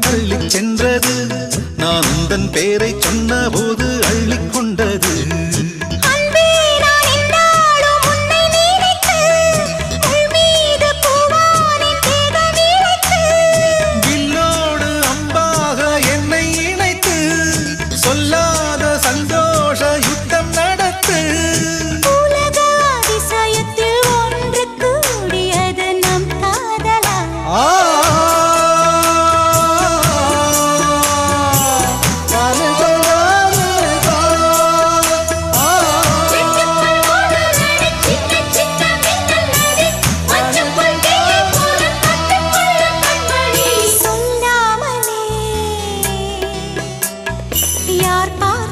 தள்ளி சென்றது. நான் உந்தன் பேரை சொன்ன போது